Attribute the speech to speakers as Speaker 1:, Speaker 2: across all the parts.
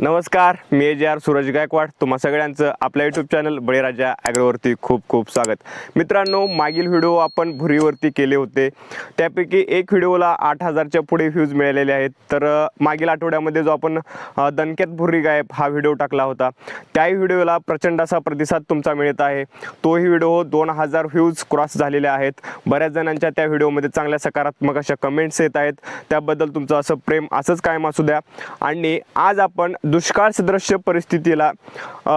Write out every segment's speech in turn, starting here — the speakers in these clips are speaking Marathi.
Speaker 1: नमस्कार मी ए जे आर सूरज गायकवाड. तुम्हा सगळ्यांचं आपल्या यूट्यूब चॅनल बळीराजा ॲग्रोवरती खूप खूप स्वागत. मित्रांनो मागील व्हिडिओ आपण भुरीवरती केले होते. त्यापैकी एक व्हिडिओला आठ हजारच्या पुढे व्ह्यूज मिळालेले आहेत. तर मागील आठवड्यामध्ये जो आपण दणक्यात भुरी गायब हा व्हिडिओ टाकला होता. त्याही व्हिडिओला प्रचंड असा प्रतिसाद तुमचा मिळत आहे. तोही व्हिडिओ दोन हजार व्ह्यूज क्रॉस झालेले आहेत. बऱ्याच जणांच्या त्या व्हिडिओमध्ये चांगल्या सकारात्मक अशा कमेंट्स येत आहेत. त्याबद्दल तुमचं असं प्रेम असंच कायम असू द्या. आणि आज आपण दुष्काळ सदृश्य परिस्थितीला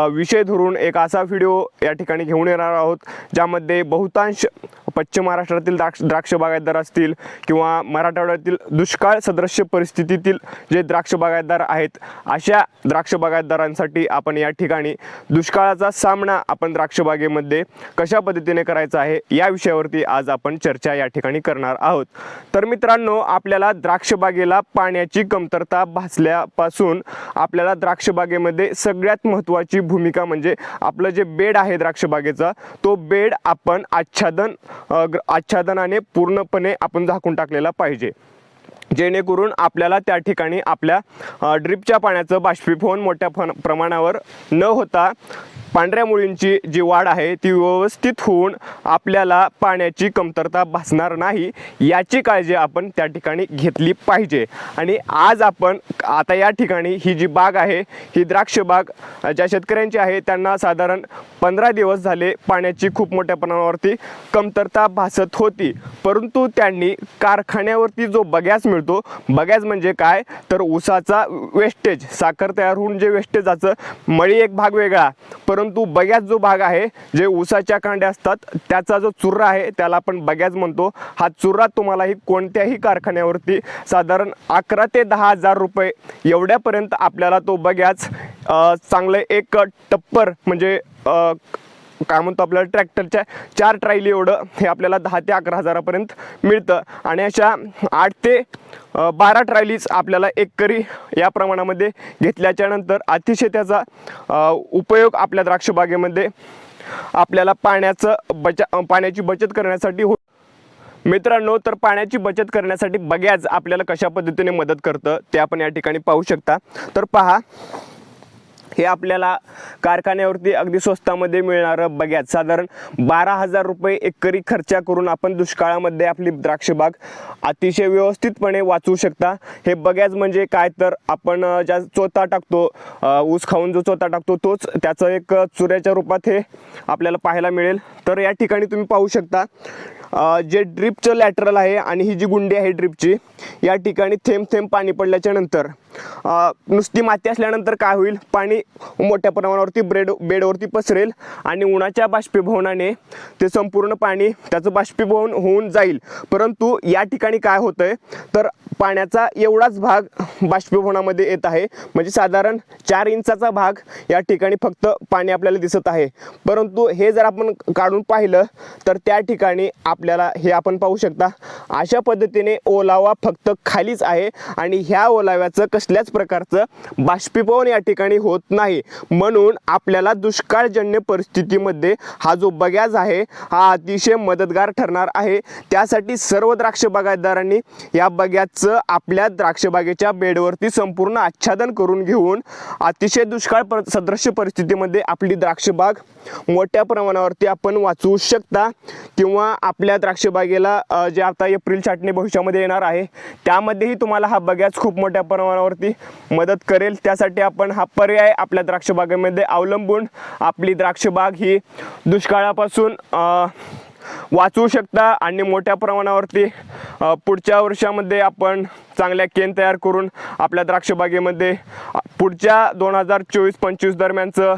Speaker 1: विषय धरून एक असा व्हिडिओ या ठिकाणी घेऊन येणार आहोत ज्यामध्ये बहुतांश पश्चिम महाराष्ट्रातील द्राक्ष द्राक्ष बागायतदार असतील किंवा मराठवाड्यातील दुष्काळ सदृश्य परिस्थितीतील जे द्राक्ष बागायतदार आहेत अशा द्राक्ष बागायतदारांसाठी आपण या ठिकाणी दुष्काळाचा सामना आपण द्राक्षबागेमध्ये कशा पद्धतीने करायचा आहे या विषयावरती आज आपण चर्चा या ठिकाणी करणार आहोत. तर मित्रांनो आपल्याला द्राक्षबागेला पाण्याची कमतरता भासल्यापासून आपल्याला द्राक्षबागेमध्ये सगळ्यात महत्त्वाची भूमिका म्हणजे आपलं जे बेड आहे द्राक्षबागेचा तो बेड आपण आच्छादन आच्छादनाने पूर्णपणे आपण झाकून टाकलेला पाहिजे. जेणेकरून आपल्याला त्या ठिकाणी आपल्या ड्रिपच्या पाण्याचं बाष्पीभवन मोठ्या प्रमाणावर न होता पांढऱ्या मुळींची जी वाढ आहे ती व्यवस्थित होऊन आपल्याला पाण्याची कमतरता भासणार नाही याची काळजी आपण त्या ठिकाणी घेतली पाहिजे. आणि आज आपण आता या ठिकाणी ही जी बाग आहे ही द्राक्ष बाग ज्या शेतकऱ्यांची आहे त्यांना साधारण पंधरा दिवस झाले पाण्याची खूप मोठ्या प्रमाणावरती कमतरता भासत होती. परंतु त्यांनी कारखान्यावरती जो बगॅस मिळतो बगॅस म्हणजे काय? तर ऊसाचा वेस्टेज साखर तयार होऊन जे वेस्टेजाचं मळी एक भाग वेगळा. परंतु बग्याज जो भाग आहे जे ऊसाच्या कांड्या असतात त्याचा जो चुर्रा आहे त्याला आपण बग्याज म्हणतो. हा चुर्रा तुम्हालाही कोणत्याही कारखान्यावरती साधारण अकरा ते दहा हजार रुपये एवढ्यापर्यंत आपल्याला तो बग्याज चांगले चांगलं एक टप्पर म्हणजे काय म्हणतो आपल्याला ट्रॅक्टरच्या चार ट्रायली एवढं हे आपल्याला दहा ते अकरा हजारापर्यंत मिळतं. आणि अशा आठ ते बारा ट्रायलीज आपल्याला एकरी या प्रमाणामध्ये घेतल्याच्यानंतर अतिशय त्याचा उपयोग आपल्या द्राक्षबागेमध्ये आपल्याला पाण्याचं बचा पाण्याची बचत करण्यासाठी हो मित्रांनो तर पाण्याची बचत करण्यासाठी बग्याज आपल्याला कशा पद्धतीने मदत करतं ते आपण या ठिकाणी पाहू शकता. तर पहा हे आपल्याला कारखान्यावरती अगदी स्वस्तामध्ये मिळणारं बघ्यात साधारण बारा हजार रुपये एकरी खर्चा करून आपण दुष्काळामध्ये आपली द्राक्ष बाग अतिशय व्यवस्थितपणे वाचवू शकता. हे बघ्याच म्हणजे काय तर आपण ज्या चोथा टाकतो ऊस खाऊन जो चोथा टाकतो तोच त्याचं एक चुऱ्याच्या रूपात हे आपल्याला पाहायला मिळेल. तर या ठिकाणी तुम्ही पाहू शकता जे ड्रिपचं लॅटरल आहे आणि ही जी गुंडी आहे ड्रिपची या ठिकाणी थेंब थेंब पाणी पडल्याच्या नंतर नुसती माती असल्यानंतर काय होईल? पाणी मोठ्या प्रमाणावरती ब्रेड बेडवरती पसरेल आणि उन्हाच्या बाष्पीभवनाने ते संपूर्ण पाणी त्याचं बाष्पीभवन होऊन जाईल. परंतु या ठिकाणी काय होतंय? तर पाण्याचा एवढाच भाग बाष्पीभवनामध्ये येत आहे. म्हणजे साधारण चार इंचाचा भाग या ठिकाणी फक्त पाणी आपल्याला दिसत आहे. परंतु हे जर आपण काढून पाहिलं तर त्या ठिकाणी आपल्याला हे आपण पाहू शकता. अशा पद्धतीने ओलावा फक्त खालीच आहे आणि ह्या ओलाव्याचं कसल्याच प्रकारचं बाष्पीभवन या ठिकाणी होत नाही. म्हणून आपल्याला दुष्काळजन्य परिस्थितीमध्ये हा जो बग्याज आहे हा अतिशय मदतगार ठरणार आहे. त्यासाठी सर्व द्राक्ष बागायतदारांनी या असं आपल्या द्राक्षबागेच्या बेडवरती संपूर्ण आच्छादन करून घेऊन अतिशय दुष्काळ पर सदृश्य परिस्थितीमध्ये आपली द्राक्षबाग मोठ्या प्रमाणावरती आपण वाचवू शकता किंवा आपल्या द्राक्षबागेला जे आता एप्रिल छाटणी भविष्यामध्ये येणार आहे त्यामध्येही तुम्हाला हा बगॅस खूप मोठ्या प्रमाणावरती मदत करेल. त्यासाठी आपण हा पर्याय आपल्या द्राक्षबागेमध्ये अवलंबून आपली द्राक्षबाग ही दुष्काळापासून वाचवू शकता आणि मोठ्या प्रमाणावरती पुढच्या वर्षामध्ये आपण चांगल्या केन तयार करून आपल्या द्राक्षबागेमध्ये पुढच्या दोन हजार चोवीस पंचवीस दरम्यानचं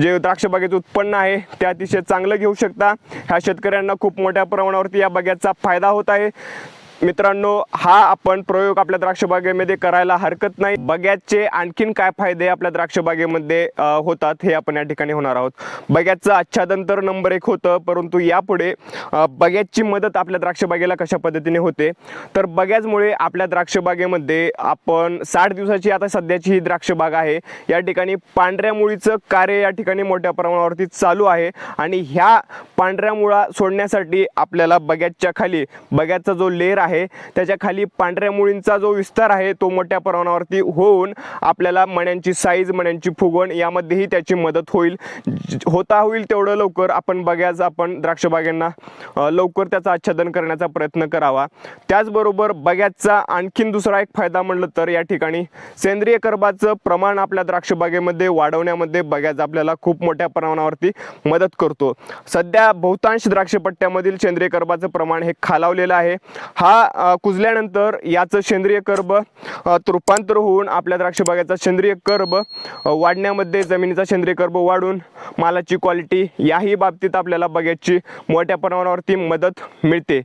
Speaker 1: जे द्राक्षबागेचं उत्पन्न आहे ते अतिशय चांगलं घेऊ शकता. ह्या शेतकऱ्यांना खूप मोठ्या प्रमाणावरती या बागेचा फायदा होत आहे. मित्रांनो हा आपण प्रयोग आपल्या द्राक्षबागेमध्ये करायला हरकत नाही. बग्याचे आणखीन काय फायदे आपल्या द्राक्षबागेमध्ये होतात हे आपण या ठिकाणी होणार आहोत. बग्याचं आच्छादन तर नंबर एक होतं परंतु यापुढे बग्याची मदत आपल्या द्राक्षबागेला कशा पद्धतीने होते? तर बग्याचमुळे आपल्या द्राक्षबागेमध्ये आपण साठ दिवसाची आता सध्याची ही द्राक्षबाग आहे. या ठिकाणी पांढऱ्या मुळीचं कार्य या ठिकाणी मोठ्या प्रमाणावरती चालू आहे आणि ह्या पांढऱ्या मुळा सोडण्यासाठी आपल्याला बग्याच्या खाली बग्याचा जो लेअर आहे आहे. त्याच्याखाली पांढऱ्या मुळींचा जो विस्तार आहे तो मोठ्या प्रमाणावरती होऊन आपल्याला मण्यांची साईज मण्यांची फुगवण यामध्येही त्याची मदत होईल. होता होईल तेवढं लवकर. आपण बघ्याच आपण द्राक्षबागांना लवकर त्याचं आच्छादन करण्याचा प्रयत्न करावा. त्याचबरोबर बग्याचा आणखीन दुसरा एक फायदा म्हणलं तर या ठिकाणी सेंद्रिय कर्बाचं प्रमाण आपल्या द्राक्षबागेमध्ये वाढवण्यामध्ये बग्याच आपल्याला खूप मोठ्या प्रमाणावरती मदत करतो. सध्या बहुतांश द्राक्षपट्ट्यामधील सेंद्रिय कर्बाचं प्रमाण हे खालावलेलं आहे. हा कुजल्यानंतर याचं सेंद्रिय कर्ब रूपांतर होऊन आपल्या द्राक्ष बागेचा सेंद्रिय कर्ब वाढण्यामध्ये जमिनीचा सेंद्रिय कर्ब वाढून मालाची क्वालिटी याही बाबतीत आपल्याला बघ्याची मोठ्या प्रमाणावरती मदत मिळते.